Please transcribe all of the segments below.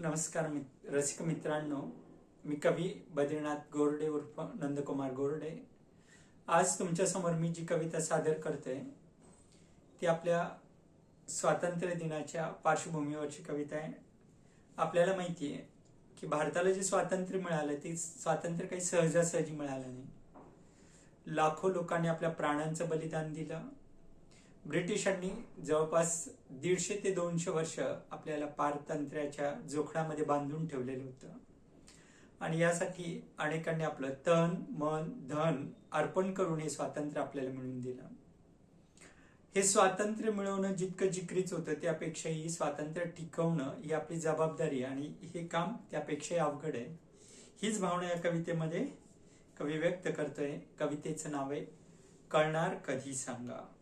नमस्कार मित रसिक मित्रांनो मी कवी बद्रीनाथ गोरडे उर्फ नंदकुमार गोरडे. आज तुमच्यासमोर मी जी कविता सादर करते ती आपल्या स्वातंत्र्य दिनाच्या पार्श्वभूमीवरची कविता आहे. आपल्याला माहिती आहे की भारताला जे स्वातंत्र्य मिळालं ते स्वातंत्र्य काही सहजासहजी मिळालं नाही. लाखो लोकांनी आपल्या प्राणांचं बलिदान दिलं. ब्रिटिशांनी जवळपास दीडशे ते दोनशे वर्ष आपल्याला पारतंत्र्याच्या जोखडामध्ये बांधून ठेवलेलं होतं. आणि यासाठी अनेकांनी आपलं तन मन धन अर्पण करून हे स्वातंत्र्य आपल्याला मिळवून दिलं. हे स्वातंत्र्य मिळवणं जितकं जिकरीच होतं त्यापेक्षाही स्वातंत्र्य टिकवणं ही आपली जबाबदारी आणि हे काम त्यापेक्षाही अवघड आहे. हीच भावना या कवितेमध्ये कवी व्यक्त करतोय. कवितेचं नाव आहे कळणार कधी सांगा.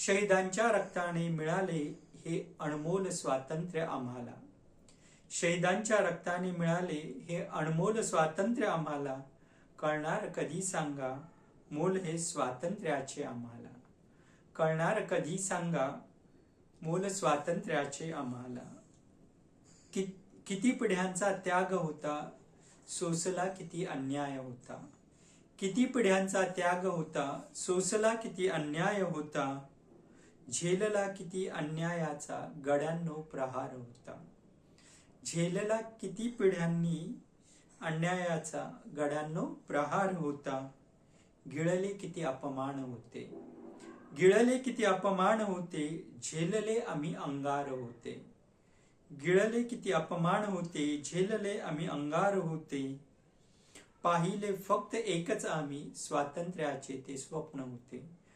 शहीदांच्या रक्ताने मिळाले हे अनमोल स्वातंत्र्य आम्हाला. शहीदांच्या रक्ताने मिळाले हे अनमोल स्वातंत्र्य आम्हाला. कळणार कधी सांगा मोल हे स्वातंत्र्याचे आम्हाला. कळणार कधी सांगा मोल स्वातंत्र्याचे आम्हाला. कि, किती पिढ्यांचा त्याग होता सोसला किती अन्याय होता. किती पिढ्यांचा त्याग होता सोसला किती अन्याय होता. झेलला किती अन्यायाचा गड्यांनो प्रहार होता. झेलला किती पिढ्यांनी अन्यायाचा गड्यांनो प्रहार होता. गिळले किती अपमान होते. गिळले किती अपमान होते. झेलले आम्ही अंगार होते. गिळले किती अपमान होते. झेलले आम्ही अंगार होते. पाहिले फक्त एकच आम्ही स्वातंत्र्याचे ते स्वप्न होते.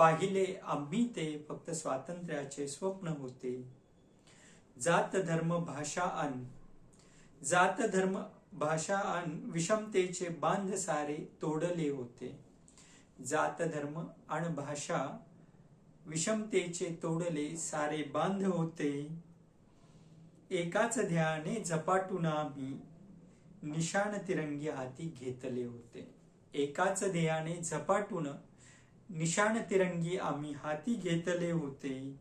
पाहिले आम्ही ते फक्त स्वातंत्र्याचे स्वप्न होते. जात धर्म भाषा अन. जात धर्म भाषा अन विषमतेचे बांध सारे तोडले होते. जात धर्म अन भाषा विषमतेचे तोडले सारे बांध होते. एकाच ध्याने झपाटून आम्ही निशाण तिरंगी हाती घेतले होते. एकाच ध्येयाने झपाटून निशाण तिरंगी आम्ही हाती घेतले होते.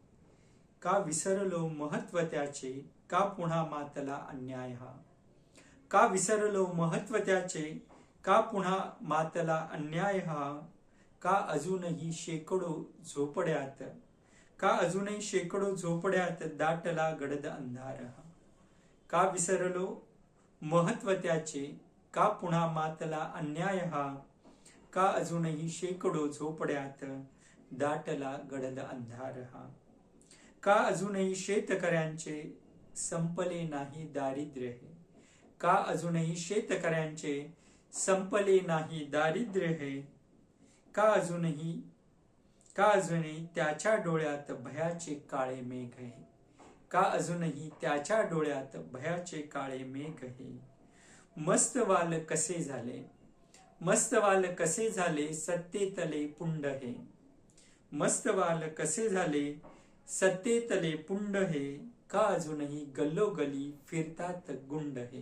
का विसरलो महत्त्व त्याचे? का पुन्हा मातला अन्याय हा? का विसरलो महत्त्व त्याचे? का पुन्हा मातला अन्याय हा? का अजूनही शेकडो झोपड्यात? का अजूनही शेकडो झोपड्यात दाटला गडद अंधार हा? का विसरलो महत्त्व त्याचे? का पुन्हा मातला अन्याय हा? का अजूनही शेकडो झोपड्यात दाटला गडद अंधार हा? का अजूनही शेतकऱ्यांचे संपले नाही दारिद्र्य हे? का अजूनही शेतकऱ्यांचे संपले नाही दारिद्र्य हे? का अजूनही का अजूनही त्याच्या डोळ्यात भयाचे काळे मेघ आहे का अजूनही त्याच्या डोळ्यात भयाचे काळे मेघ हे? मस्त वाल कसे झाले? मस्तवाल कसे झाले सत्तेतले पुंड हे? मस्तवाल कसे झाले सत्तेतले पुंड हे? का अजूनही गल्लोगली फिरतात गुंड हे?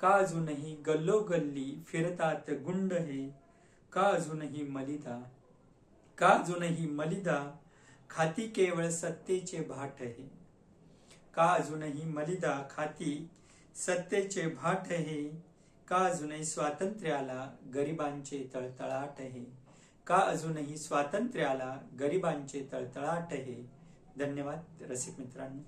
का अजूनही गल्लोगल्ली फिरतात गुंड हे? का अजूनही मलिदा? का अजूनही मलिदा? खाती केवळ सत्तेचे भाट हे. का अजूनही मलिदा? खाती सत्तेचे भाट हे. का अजूनही स्वातंत्र्याला गरिबांचे तळतळाट हे का अजूनही स्वातंत्र्याला गरिबांचे तळतळाट हे धन्यवाद रसिक मित्रांनो.